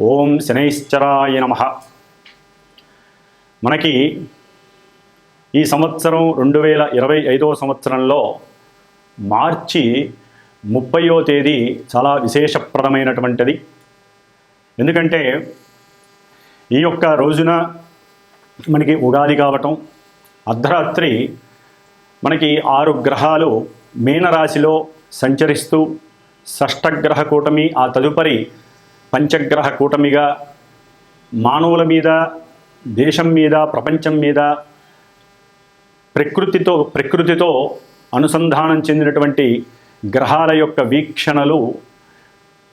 ఓం శనైశ్చరాయ నమ. మనకి ఈ సంవత్సరం రెండు వేల ఇరవై ఐదవ సంవత్సరంలో మార్చి ముప్పయో తేదీ చాలా విశేషప్రదమైనటువంటిది. ఎందుకంటే ఈ యొక్క రోజున మనకి ఉగాది కావటం అర్ధరాత్రి మనకి ఆరు గ్రహాలు మీనరాశిలో సంచరిస్తూ షష్టగ్రహ కూటమి ఆ తదుపరి పంచగ్రహ కూటమిగా మానవుల మీద దేశం మీద ప్రపంచం మీద ప్రకృతితో ప్రకృతితో అనుసంధానం చెందినటువంటి గ్రహాల యొక్క వీక్షణలు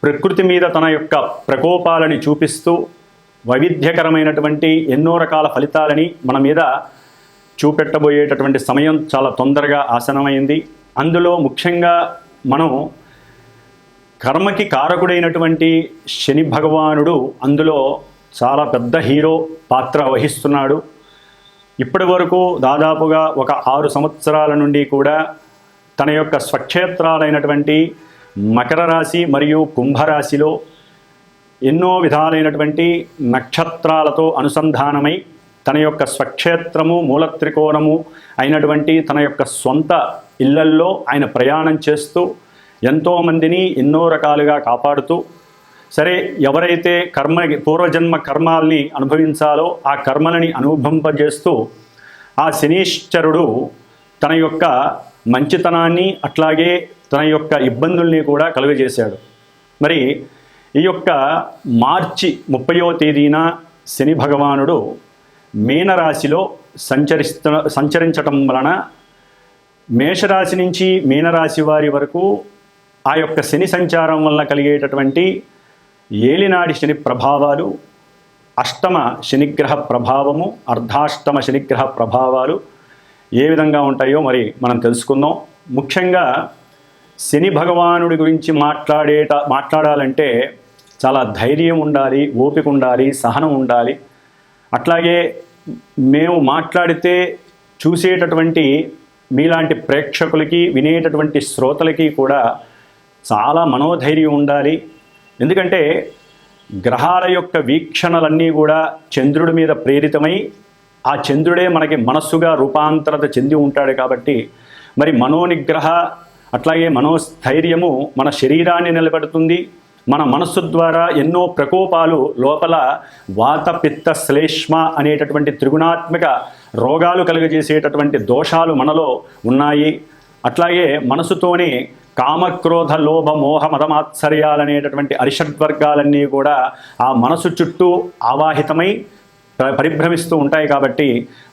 ప్రకృతి మీద తన యొక్క ప్రకోపాలని చూపిస్తూ వైవిధ్యకరమైనటువంటి ఎన్నో రకాల ఫలితాలని మన మీద చూపెట్టబోయేటటువంటి సమయం చాలా తొందరగా ఆసనమైంది అందులో ముఖ్యంగా మనం కర్మకి కారకుడైనటువంటి శని భగవానుడు అందులో చాలా పెద్ద హీరో పాత్ర వహిస్తున్నాడు. ఇప్పటి వరకు దాదాపుగా ఒక ఆరు సంవత్సరాల నుండి కూడా తన యొక్క స్వక్షేత్రాలైనటువంటి మకర రాశి మరియు కుంభరాశిలో ఎన్నో విధాలైనటువంటి నక్షత్రాలతో అనుసంధానమై తన యొక్క స్వక్షేత్రము మూలత్రికోణము అయినటువంటి తన యొక్క సొంత ఇళ్ళల్లో ఆయన ప్రయాణం చేస్తూ ఎంతోమందిని ఎన్నో రకాలుగా కాపాడుతూ సరే ఎవరైతే కర్మ పూర్వజన్మ కర్మాల్ని అనుభవించాలో ఆ కర్మలని అనుభవింపజేస్తూ ఆ శనీశ్వరుడు తన యొక్క మంచితనాన్ని అట్లాగే తన యొక్క ఇబ్బందుల్ని కూడా కలుగజేశాడు. మరి ఈ యొక్క మార్చి ముప్పయో తేదీన శని భగవానుడు మీనరాశిలో సంచరిస్తు సంచరించటం వలన మేషరాశి నుంచి మీనరాశి వారి వరకు ఆ యొక్క శని సంచారం వల్ల కలిగేటటువంటి ఏలినాడి శని ప్రభావాలు అష్టమ శనిగ్రహ ప్రభావము అర్ధాష్టమ శనిగ్రహ ప్రభావాలు ఏ విధంగా ఉంటాయో మరి మనం తెలుసుకుందాం. ముఖ్యంగా శని భగవానుడి గురించి మాట్లాడేట మాట్లాడాలంటే చాలా ధైర్యం ఉండాలి ఓపిక ఉండాలి సహనం ఉండాలి. అట్లాగే మేము మాట్లాడితే చూసేటటువంటి మీలాంటి ప్రేక్షకులకి వినేటటువంటి శ్రోతలకి కూడా చాలా మనోధైర్యం ఉండాలి. ఎందుకంటే గ్రహాల యొక్క వీక్షణలన్నీ కూడా చంద్రుడి మీద ప్రేరితమై ఆ చంద్రుడే మనకి మనస్సుగా రూపాంతరత చెంది ఉంటాడు కాబట్టి మరి మనోనిగ్రహ అట్లాగే మనోస్థైర్యము మన శరీరాన్ని నిలబెడుతుంది. మన మనస్సు ద్వారా ఎన్నో ప్రకోపాలు లోపల వాత పిత్త శ్లేష్మ అనేటటువంటి త్రిగుణాత్మక రోగాలు కలుగజేసేటటువంటి దోషాలు మనలో ఉన్నాయి. అట్లాగే మనసుతోనే కామక్రోధ లోభ మోహ మతమాత్సర్యాలనేటటువంటి అరిషడ్వర్గాలన్నీ కూడా ఆ మనసు చుట్టూ ఆవాహితమై పరిభ్రమిస్తూ ఉంటాయి కాబట్టి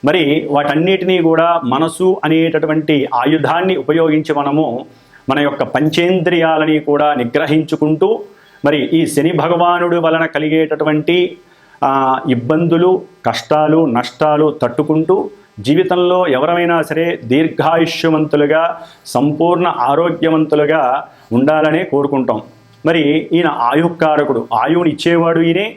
మరి వాటన్నిటినీ కూడా మనసు అనేటటువంటి ఆయుధాన్ని ఉపయోగించి మనము మన యొక్క పంచేంద్రియాలని కూడా నిగ్రహించుకుంటూ మరి ఈ శని భగవానుడి వలన కలిగేటటువంటి ఇబ్బందులు కష్టాలు నష్టాలు తట్టుకుంటూ జీవితంలో ఎవరైనా సరే దీర్ఘాయుష్యవంతులుగా సంపూర్ణ ఆరోగ్యవంతులుగా ఉండాలనే కోరుకుంటాం. మరి ఈయన ఆయుకారకుడు ఆయువుని ఇచ్చేవాడు ఈయనే.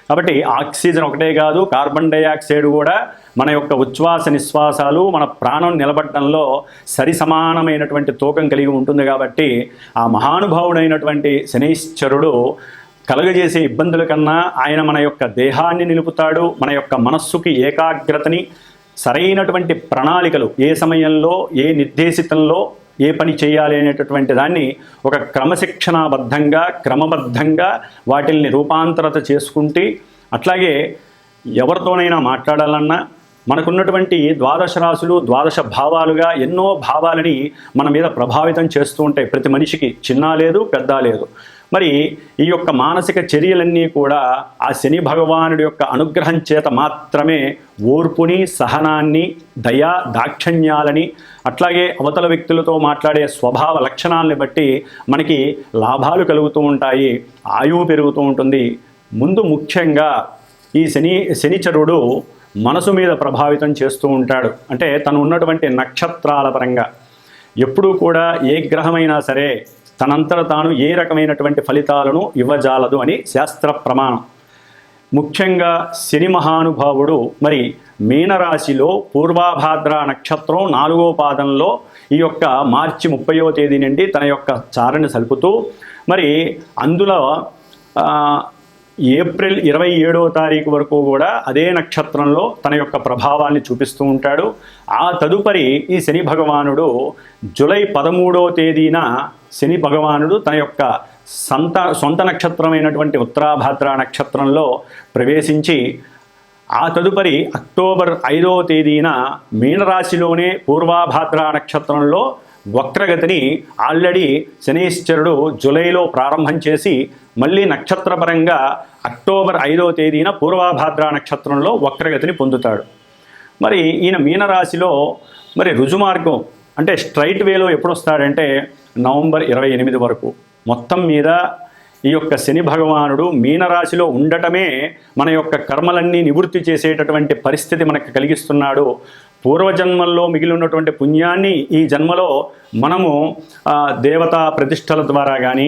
కాబట్టి ఆక్సిజన్ ఒకటే కాదు కార్బన్ డైఆక్సైడ్ కూడా మన యొక్క ఉచ్ఛ్వాస నిశ్వాసాలు మన ప్రాణం నిలబడటంలో సరి సమానమైనటువంటి తూకం కలిగి ఉంటుంది కాబట్టి ఆ మహానుభావుడైనటువంటి శనీశ్వరుడు కలుగజేసే ఇబ్బందుల కన్నా ఆయన మన యొక్క దేహాన్ని నిలుపుతాడు మన యొక్క మనస్సుకి ఏకాగ్రతని సరైనటువంటి ప్రణాళికలు ఏ సమయంలో ఏ నిర్దేశితంలో ఏ పని చేయాలి అనేటటువంటి దాన్ని ఒక క్రమశిక్షణాబద్ధంగా క్రమబద్ధంగా వాటిల్ని రూపాంతరత చేసుకుంటే అట్లాగే ఎవరితోనైనా మాట్లాడాలన్నా మనకున్నటువంటి ద్వాదశ రాశులు ద్వాదశ భావాలుగా ఎన్నో భావాలని మన మీద ప్రభావితం చేస్తూ ఉంటాయి. ప్రతి మనిషికి చిన్న లేదు పెద్ద లేదు. మరి ఈ యొక్క మానసిక చర్యలన్నీ కూడా ఆ శని భగవానుడి యొక్క అనుగ్రహం చేత మాత్రమే ఓర్పుని సహనాన్ని దయా దాక్షణ్యాలని అట్లాగే అవతల వ్యక్తులతో మాట్లాడే స్వభావ లక్షణాలని బట్టి మనకి లాభాలు కలుగుతూ ఉంటాయి ఆయువు పెరుగుతూ ఉంటుంది. ముందు ముఖ్యంగా ఈ శని శనిచరుడు మనసు మీద ప్రభావితం చేస్తూ ఉంటాడు. అంటే తను ఉన్నటువంటి నక్షత్రాల పరంగా. ఎప్పుడూ కూడా ఏ గ్రహమైనా సరే తనంతట తాను ఏ రకమైనటువంటి ఫలితాలను ఇవ్వజాలదు అని శాస్త్ర ప్రమాణం. ముఖ్యంగా శని మహానుభావుడు మరి మీనరాశిలో పూర్వాభాద్ర నక్షత్రం నాలుగో పాదంలో ఈ యొక్క మార్చి ముప్పయో తేదీ నుండి తన యొక్క చారణ సలుపుతూ మరి అందులో ఏప్రిల్ ఇరవై ఏడవ తారీఖు వరకు కూడా అదే నక్షత్రంలో తన యొక్క ప్రభావాన్ని చూపిస్తూ ఉంటాడు. ఆ తదుపరి ఈ శని భగవానుడు జూలై పదమూడవ తేదీన శని భగవానుడు తన యొక్క సంత సొంత నక్షత్రమైనటువంటి ఉత్తరాభాద్ర నక్షత్రంలో ప్రవేశించి ఆ తదుపరి అక్టోబర్ ఐదవ తేదీన మీనరాశిలోనే పూర్వాభాద్ర నక్షత్రంలో వక్రగతిని ఆల్రెడీ శనీశ్వరుడు జూలైలో ప్రారంభం చేసి మళ్ళీ నక్షత్రపరంగా అక్టోబర్ ఐదవ తేదీన పూర్వాభాద్ర నక్షత్రంలో వక్రగతిని పొందుతాడు. మరి ఈయన మీనరాశిలో మరి రుజుమార్గం అంటే స్ట్రైట్ వేలో ఎప్పుడు వస్తాడంటే నవంబర్ ఇరవై ఎనిమిది వరకు. మొత్తం మీద ఈ యొక్క శని భగవానుడు మీనరాశిలో ఉండటమే మన యొక్క కర్మలన్నీ నివృత్తి చేసేటటువంటి పరిస్థితి మనకు కలిగిస్తున్నాడు. పూర్వజన్మల్లో మిగిలి ఉన్నటువంటి పుణ్యాన్ని ఈ జన్మలో మనము దేవతా ప్రతిష్టల ద్వారా కానీ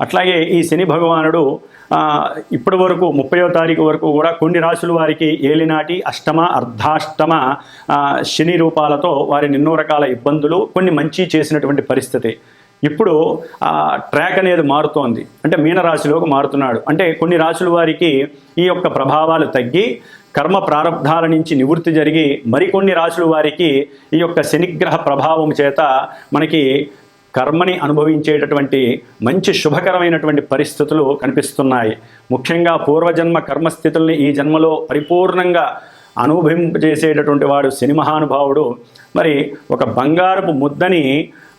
అట్లాగే ఈ శని భగవానుడు ఇప్పటి వరకు ముప్పయో తారీఖు వరకు కూడా కొన్ని రాశుల వారికి ఏలినాటి అష్టమ అర్ధాష్టమ శని రూపాలతో వారిని ఎన్నో రకాల ఇబ్బందులు కొన్ని మంచి చేసినటువంటి పరిస్థితి. ఇప్పుడు ఆ ట్రాక్ అనేది మారుతోంది. అంటే మీనరాశిలోకి మారుతున్నాడు. అంటే కొన్ని రాశుల వారికి ఈ యొక్క ప్రభావాలు తగ్గి కర్మ ప్రారంధాల నుంచి నివృత్తి జరిగి మరికొన్ని రాశుల వారికి ఈ యొక్క శనిగ్రహ ప్రభావం చేత మనకి కర్మని అనుభవించేటటువంటి మంచి శుభకరమైనటువంటి పరిస్థితులు కనిపిస్తున్నాయి. ముఖ్యంగా పూర్వజన్మ కర్మస్థితుల్ని ఈ జన్మలో పరిపూర్ణంగా అనుభవింపజేసేటటువంటి వాడు శని మహానుభావుడు. మరి ఒక బంగారపు ముద్దని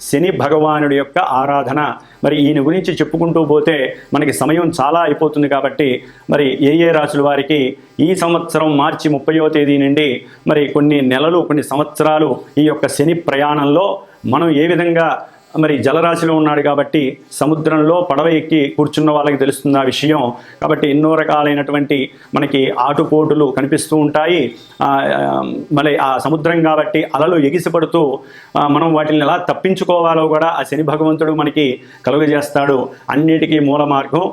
శని భగవానుడి యొక్క ఆరాధన. మరి ఈయన గురించి చెప్పుకుంటూ పోతే మనకి సమయం చాలా అయిపోతుంది కాబట్టి మరి ఏ ఏ రాశుల వారికి ఈ సంవత్సరం మార్చి ముప్పయో తేదీ నుండి మరి కొన్ని నెలలు కొన్ని సంవత్సరాలు ఈ యొక్క శని ప్రయాణంలో మనం ఏ విధంగా మరి జలరాశిలో ఉన్నాడు కాబట్టి సముద్రంలో పడవ ఎక్కి కూర్చున్న వాళ్ళకి తెలుస్తుంది ఆ విషయం. కాబట్టి ఎన్నో రకాలైనటువంటి మనకి ఆటుపోటులు కనిపిస్తూ ఉంటాయి. ఆ, మరి ఆ సముద్రం కాబట్టి అలలు ఎగిసిపడుతూ మనం వాటిని ఎలా తప్పించుకోవాలో కూడా ఆ శని భగవంతుడు మనకి కలుగజేస్తాడు. అన్నిటికీ మూల మార్గం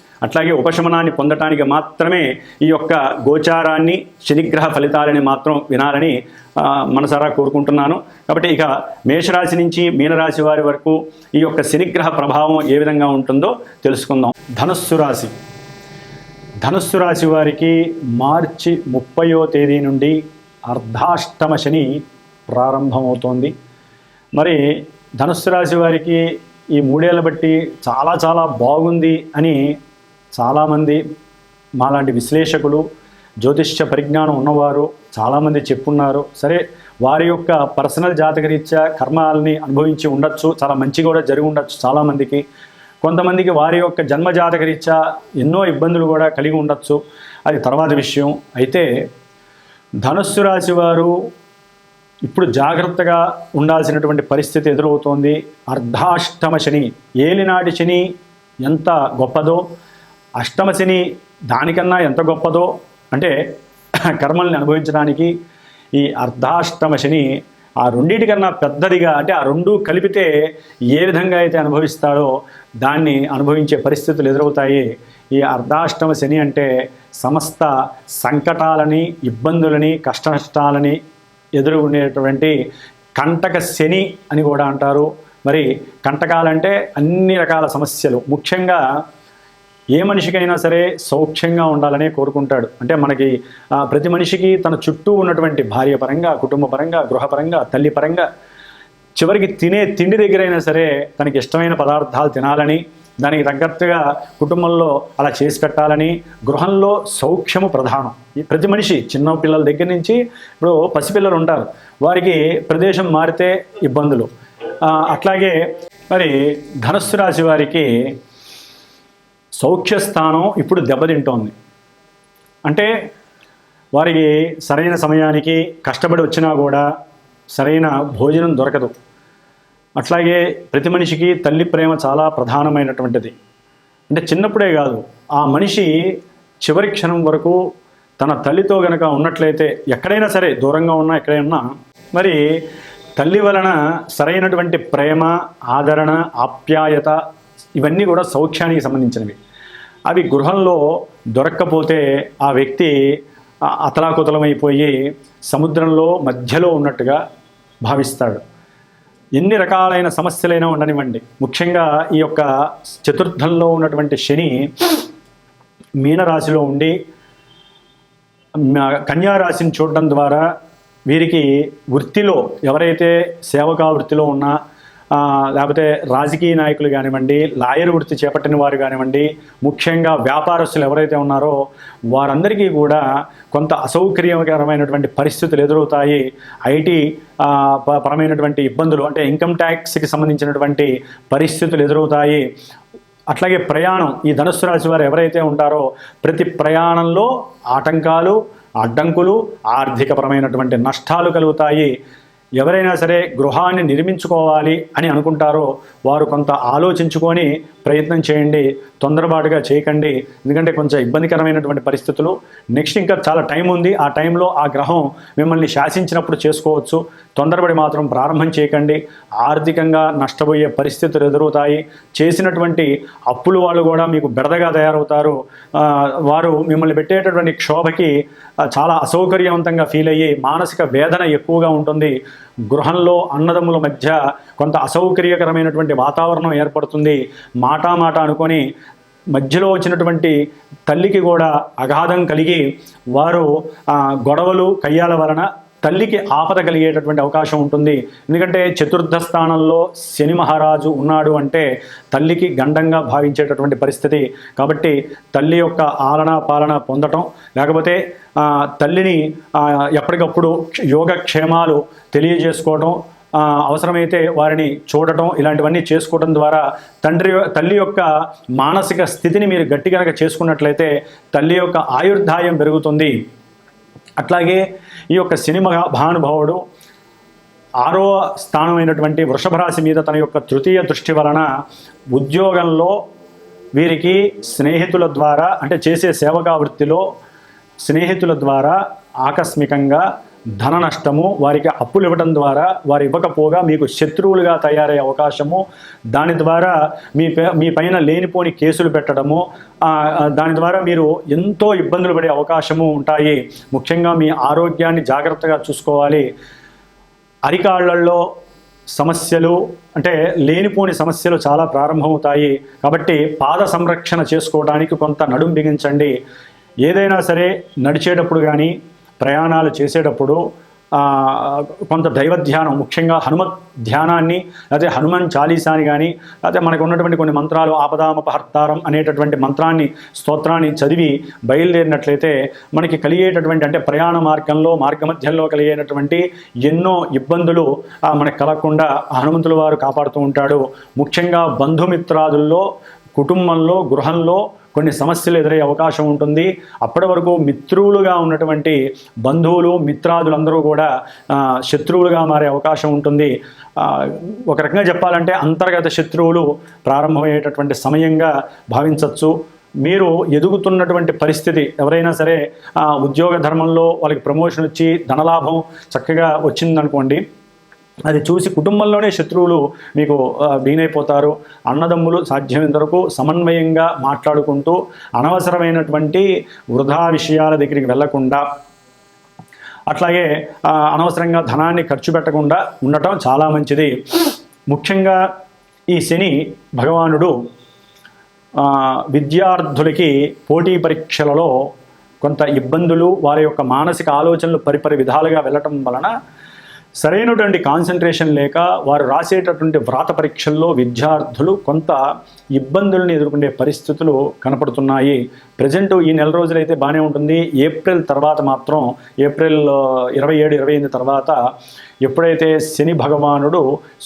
అట్లాగే ఉపశమనాన్ని పొందటానికి మాత్రమే ఈ యొక్క గోచారాన్ని శనిగ్రహ ఫలితాలని మాత్రం వినాలని మనసారా కోరుకుంటున్నాను. కాబట్టి ఇక మేషరాశి నుంచి మీనరాశి వారి వరకు ఈ యొక్క శనిగ్రహ ప్రభావం ఏ విధంగా ఉంటుందో తెలుసుకుందాం. ధనుస్సు రాశి. ధనుస్సు రాశి వారికి మార్చి ముప్పయో తేదీ నుండి అర్ధాష్టమ శని ప్రారంభమవుతోంది. మరి ధనుస్సు రాశి వారికి ఈ మూడేళ్ళ బట్టి చాలా చాలా బాగుంది అని చాలామంది మాలాంటి విశ్లేషకులు జ్యోతిష్య పరిజ్ఞానం ఉన్నవారు చాలామంది చెప్పున్నారు. సరే వారి యొక్క పర్సనల్ జాతకరీత్యా కర్మాలని అనుభవించి ఉండొచ్చు చాలా మంచి కూడా జరిగి ఉండొచ్చు చాలామందికి. కొంతమందికి వారి యొక్క జన్మ జాతకరీత్యా ఎన్నో ఇబ్బందులు కూడా కలిగి ఉండొచ్చు. అది తర్వాత విషయం. అయితే ధనుస్సు రాశి వారు ఇప్పుడు జాగ్రత్తగా ఉండాల్సినటువంటి పరిస్థితి ఎదురవుతోంది. అర్ధాష్టమ శని. ఏలినాటి శని ఎంత గొప్పదో అష్టమ శని దానికన్నా ఎంత గొప్పదో అంటే కర్మల్ని అనుభవించడానికి ఈ అర్ధాష్టమ శని ఆ రెండింటికన్నా పెద్దదిగా అంటే ఆ రెండు కలిపితే ఏ విధంగా అయితే అనుభవిస్తాడో దాన్ని అనుభవించే పరిస్థితులు ఎదురవుతాయి. ఈ అర్ధాష్టమ శని అంటే సమస్త సంకటాలని ఇబ్బందులని కష్టనష్టాలని ఎదుర్కొనేటువంటి కంటక శని అని కూడా అంటారు. మరి కంటకాలంటే అన్ని రకాల సమస్యలు. ముఖ్యంగా ఏ మనిషికైనా సరే సౌఖ్యంగా ఉండాలనే కోరుకుంటాడు. అంటే మనకి ప్రతి మనిషికి తన చుట్టూ ఉన్నటువంటి భార్య పరంగా కుటుంబ పరంగా గృహపరంగా తల్లి పరంగా చివరికి తినే తిండి దగ్గరైనా సరే తనకి ఇష్టమైన పదార్థాలు తినాలని దానికి తగ్గట్టుగా కుటుంబంలో అలా చేసి పెట్టాలని గృహంలో సౌఖ్యము ప్రధానం. ఈ ప్రతి మనిషి చిన్న పిల్లల దగ్గర నుంచి ఇప్పుడు పసిపిల్లలు ఉంటారు. వారికి ప్రదేశం మారితే ఇబ్బందులు. అట్లాగే మరి ధనుస్సు రాశి వారికి సౌఖ్య స్థానం ఇప్పుడు దెబ్బతింటోంది. అంటే వారికి సరైన సమయానికి కష్టపడి వచ్చినా కూడా సరైన భోజనం దొరకదు. అట్లాగే ప్రతి మనిషికి తల్లి ప్రేమ చాలా ప్రధానమైనటువంటిది. అంటే చిన్నప్పుడే కాదు ఆ మనిషి చివరి క్షణం వరకు తన తల్లితో గనక ఉన్నట్లయితే ఎక్కడైనా సరే దూరంగా ఉన్నా ఎక్కడైనా మరి తల్లి వలన సరైనటువంటి ప్రేమ ఆదరణ ఆప్యాయత ఇవన్నీ కూడా సౌఖ్యానికి సంబంధించినవి. అవి గృహంలో దొరక్కపోతే ఆ వ్యక్తి అతలాకుతలమైపోయి సముద్రంలో మధ్యలో ఉన్నట్టుగా భావిస్తాడు. ఎన్ని రకాలైన సమస్యలైనా ఉండనివ్వండి. ముఖ్యంగా ఈ యొక్క చతుర్థంలో ఉన్నటువంటి శని మీనరాశిలో ఉండి కన్యారాశిని రాశిని చూడడం ద్వారా వీరికి వృత్తిలో ఎవరైతే సేవకా వృత్తిలో ఉన్నా లేకపోతే రాజకీయ నాయకులు కానివ్వండి లాయర్ వృత్తి చేపట్టిన వారు కానివ్వండి ముఖ్యంగా వ్యాపారస్తులు ఎవరైతే ఉన్నారో వారందరికీ కూడా కొంత అసౌకర్యకరమైనటువంటి పరిస్థితులు ఎదురవుతాయి. ఐటీ ప- పరమైనటువంటి ఇబ్బందులు అంటే ఇన్కమ్ ట్యాక్స్కి సంబంధించినటువంటి పరిస్థితులు ఎదురవుతాయి. అట్లాగే ప్రయాణం ఈ ధనుస్సు రాశి వారు ఎవరైతే ఉంటారో ప్రతి ప్రయాణంలో ఆటంకాలు అడ్డంకులు ఆర్థికపరమైనటువంటి నష్టాలు కలుగుతాయి. ఎవరైనా సరే గృహాన్ని నిర్మించుకోవాలి అని అనుకుంటారో వారు కొంత ఆలోచించుకొని ప్రయత్నం చేయండి తొందరపాటుగా చేయకండి. ఎందుకంటే కొంచెం ఇబ్బందికరమైనటువంటి పరిస్థితులు. నెక్స్ట్ ఇంకా చాలా టైం ఉంది. ఆ టైంలో ఆ గ్రహం మిమ్మల్ని శాసించినప్పుడు చేసుకోవచ్చు. తొందరపడి మాత్రం ప్రారంభం చేయకండి. ఆర్థికంగా నష్టపోయే పరిస్థితులు ఎదురవుతాయి. చేసినటువంటి అప్పులు వాళ్ళు కూడా మీకు బెడదగా తయారవుతారు. వారు మిమ్మల్ని పెట్టేటటువంటి క్షోభకి చాలా అసౌకర్యవంతంగా ఫీల్ అయ్యి మానసిక వేదన ఎక్కువగా ఉంటుంది. గృహంలో అన్నదమ్ముల మధ్య కొంత అసౌకర్యకరమైనటువంటి వాతావరణం ఏర్పడుతుంది. మాటా మాట అనుకొని మధ్యలో వచ్చినటువంటి తల్లికి కూడా అగాధం కలిగి వారు గొడవలు కయ్యాల వలన తల్లికి ఆపద కలిగేటటువంటి అవకాశం ఉంటుంది. ఎందుకంటే చతుర్థ స్థానంలో శని మహారాజు ఉన్నాడు అంటే తల్లికి గండంగా భావించేటటువంటి పరిస్థితి. కాబట్టి తల్లి యొక్క ఆలన పాలన పొందటం లేకపోతే తల్లిని ఎప్పటికప్పుడు యోగక్షేమాలు తెలియజేసుకోవటం అవసరమైతే వారిని చూడటం ఇలాంటివన్నీ చేసుకోవడం ద్వారా తండ్రి తల్లి యొక్క మానసిక స్థితిని మీరు గట్టి కనుక చేసుకున్నట్లయితే తల్లి యొక్క ఆయుర్దాయం పెరుగుతుంది. అట్లాగే ఈ యొక్క సినిమా భానుభావుడు ఆరో స్థానమైనటువంటి వృషభ రాశి మీద తన యొక్క తృతీయ దృష్టి వలన ఉద్యోగంలో వీరికి స్నేహితుల ద్వారా అంటే చేసే సేవకా వృత్తిలో స్నేహితుల ద్వారా ఆకస్మికంగా ధన నష్టము వారికి అప్పులు ఇవ్వడం ద్వారా వారు ఇవ్వకపోగా మీకు శత్రువులుగా తయారయ్యే అవకాశము దాని ద్వారా మీ మీ పైన లేనిపోని కేసులు పెట్టడము దాని ద్వారా మీరు ఎంతో ఇబ్బందులు పడే అవకాశము ఉంటాయి. ముఖ్యంగా మీ ఆరోగ్యాన్ని జాగ్రత్తగా చూసుకోవాలి. అరికాళ్ళల్లో సమస్యలు అంటే లేనిపోని సమస్యలు చాలా ప్రారంభమవుతాయి. కాబట్టి పాద సంరక్షణ చేసుకోవడానికి కొంత నడుం బిగించండి. ఏదైనా సరే నడిచేటప్పుడు కానీ ప్రయాణాలు చేసేటప్పుడు కొంత దైవ ధ్యానం ముఖ్యంగా హనుమత్ ధ్యానాన్ని లేకపోతే హనుమాన్ చాలీసాని కానీ లేకపోతే మనకు ఉన్నటువంటి కొన్ని మంత్రాలు ఆపదామపహర్తారం అనేటటువంటి మంత్రాన్ని స్తోత్రాన్ని చదివి బయలుదేరినట్లయితే మనకి కలిగేటటువంటి అంటే ప్రయాణ మార్గంలో మార్గమధ్యంలో కలిగేటటువంటి ఎన్నో ఇబ్బందులు మనకు కలగకుండా హనుమంతుల వారు కాపాడుతూ ఉంటాడు. ముఖ్యంగా బంధుమిత్రాదుల్లో కుటుంబంలో గృహంలో కొన్ని సమస్యలు ఎదురయ్యే అవకాశం ఉంటుంది. అప్పటి వరకు మిత్రులుగా ఉన్నటువంటి బంధువులు మిత్రాదులందరూ కూడా శత్రువులుగా మారే అవకాశం ఉంటుంది. ఒక రకంగా చెప్పాలంటే అంతర్గత శత్రువులు ప్రారంభమయ్యేటటువంటి సమయంగా భావించవచ్చు. మీరు ఎదుగుతున్నటువంటి పరిస్థితి ఎవరైనా సరే ఉద్యోగ ధర్మంలో వాళ్ళకి ప్రమోషన్ వచ్చి ధనలాభం చక్కగా వచ్చిందనుకోండి అది చూసి కుటుంబంలోనే శత్రువులు మీకు బీనైపోతారు అన్నదమ్ములు సాధ్యమైనంత వరకు సమన్వయంగా మాట్లాడుకుంటూ అనవసరమైనటువంటి వృధా విషయాల దగ్గరికి వెళ్ళకుండా అట్లాగే అనవసరంగా ధనాన్ని ఖర్చు పెట్టకుండా ఉండటం చాలా మంచిది. ముఖ్యంగా ఈ శని భగవానుడు విద్యార్థులకి పోటీ పరీక్షలలో కొంత ఇబ్బందులు వారి యొక్క మానసిక ఆలోచనలు పరిపరి విధాలుగా వెళ్ళటం వలన సరైనటువంటి కాన్సన్ట్రేషన్ లేక వారు రాసేటటువంటి వ్రాత పరీక్షల్లో విద్యార్థులు కొంత ఇబ్బందులను ఎదుర్కొనే పరిస్థితులు కనపడుతున్నాయి. ప్రజెంట్ ఈ నెల రోజులైతే బాగానే ఉంటుంది. ఏప్రిల్ తర్వాత మాత్రం ఏప్రిల్ ఇరవై ఏడు ఇరవై ఎనిమిది తర్వాత ఎప్పుడైతే శని భగవానుడు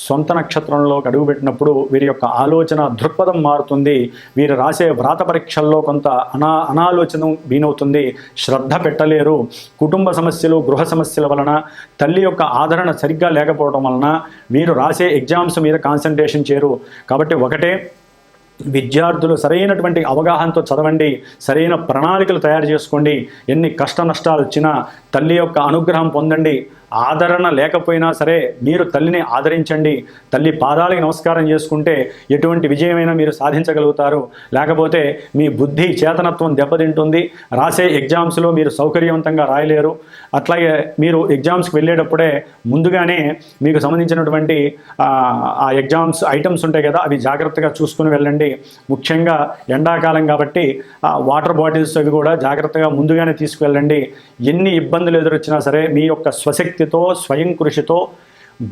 సొంత నక్షత్రంలో అడుగుపెట్టినప్పుడు వీరి యొక్క ఆలోచన దృక్పథం మారుతుంది వీరు రాసే వ్రాత పరీక్షల్లో కొంత అనా అనాలోచన వీనవుతుంది శ్రద్ధ పెట్టలేరు. కుటుంబ సమస్యలు గృహ సమస్యల వలన తల్లి యొక్క ఆదరణ సరిగ్గా లేకపోవడం వలన వీరు రాసే ఎగ్జామ్స్ మీద కాన్సన్ట్రేషన్ చేయరు కాబట్టి ఒకటే విద్యార్థులు సరైనటువంటి అవగాహనతో చదవండి సరైన ప్రణాళికలు తయారు చేసుకోండి. ఎన్ని కష్ట నష్టాలు వచ్చినా తల్లి యొక్క అనుగ్రహం పొందండి. ఆదరణ లేకపోయినా సరే మీరు తల్లిని ఆదరించండి. తల్లి పాదాలకి నమస్కారం చేసుకుంటే ఎటువంటి విజయమైనా మీరు సాధించగలుగుతారు. లేకపోతే మీ బుద్ధి చేతనత్వం దెబ్బతింటుంది. రాసే ఎగ్జామ్స్లో మీరు సౌకర్యవంతంగా రాయలేరు. అట్లాగే మీరు ఎగ్జామ్స్కి వెళ్ళేటప్పుడే ముందుగానే మీకు సంబంధించినటువంటి ఆ, ఎగ్జామ్స్ ఐటమ్స్ ఉంటాయి కదా అవి జాగ్రత్తగా చూసుకుని వెళ్ళండి. ముఖ్యంగా ఎండాకాలం కాబట్టి ఆ వాటర్ బాటిల్స్ అవి కూడా జాగ్రత్తగా ముందుగానే తీసుకువెళ్ళండి. ఎన్ని ఇబ్బందులు ఎదురొచ్చినా సరే మీ యొక్క స్వశక్తి స్వశక్తితో స్వయం కృషితో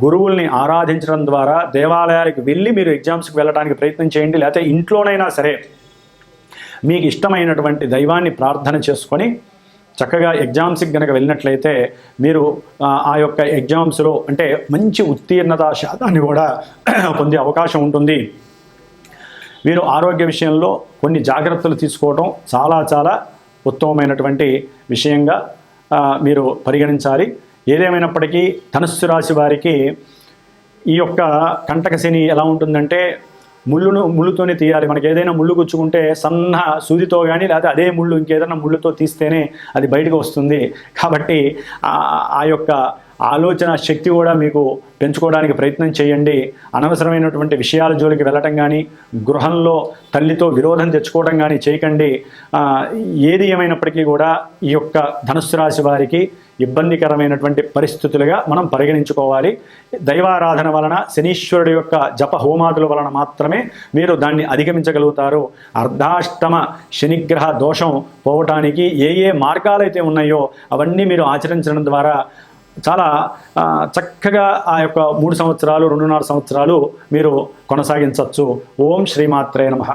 గురువుల్ని ఆరాధించడం ద్వారా దేవాలయాలకు వెళ్ళి మీరు ఎగ్జామ్స్కి వెళ్ళడానికి ప్రయత్నం చేయండి. లేకపోతే ఇంట్లోనైనా సరే మీకు ఇష్టమైనటువంటి దైవాన్ని ప్రార్థన చేసుకొని చక్కగా ఎగ్జామ్స్కి కనుక వెళ్ళినట్లయితే మీరు ఆ, యొక్క ఎగ్జామ్స్లో అంటే మంచి ఉత్తీర్ణత శాతాన్ని కూడా పొందే అవకాశం ఉంటుంది. మీరు ఆరోగ్య విషయంలో కొన్ని జాగ్రత్తలు తీసుకోవడం చాలా చాలా ఉత్తమమైనటువంటి విషయంగా మీరు పరిగణించాలి. ఏదేమైనప్పటికీ ధనుస్సు రాశి వారికి ఈ యొక్క కంటక శని ఎలా ఉంటుందంటే ముళ్ళును ముళ్ళుతోనే తీయాలి. మనకి ఏదైనా ముళ్ళు గుచ్చుకుంటే సన్న సూదితో కానీ లేకపోతే అదే ముళ్ళు ఇంకేదైనా ముళ్ళుతో తీస్తేనే అది బయటకు వస్తుంది. కాబట్టి ఆ- ఆ యొక్క ఆలోచన శక్తి కూడా మీకు పెంచుకోవడానికి ప్రయత్నం చేయండి. అనవసరమైనటువంటి విషయాల జోలికి వెళ్ళటం కానీ గృహంలో తల్లితో విరోధం తెచ్చుకోవడం కానీ చేయకండి. ఏది ఏమైనప్పటికీ కూడా ఈ యొక్క ధనుస్సు రాశి వారికి ఇబ్బందికరమైనటువంటి పరిస్థితులుగా మనం పరిగణించుకోవాలి. దైవారాధన వలన శనీశ్వరుడు యొక్క జప హోమాదుల వలన మాత్రమే మీరు దాన్ని అధిగమించగలుగుతారు. అర్ధాష్టమ శనిగ్రహ దోషం పోవటానికి ఏ ఏ మార్గాలు అయితే ఉన్నాయో అవన్నీ మీరు ఆచరించడం ద్వారా చాలా చక్కగా ఆ యొక్క మూడు సంవత్సరాలు రెండున్నర సంవత్సరాలు మీరు కొనసాగించవచ్చు. ఓం శ్రీమాత్రే నమః.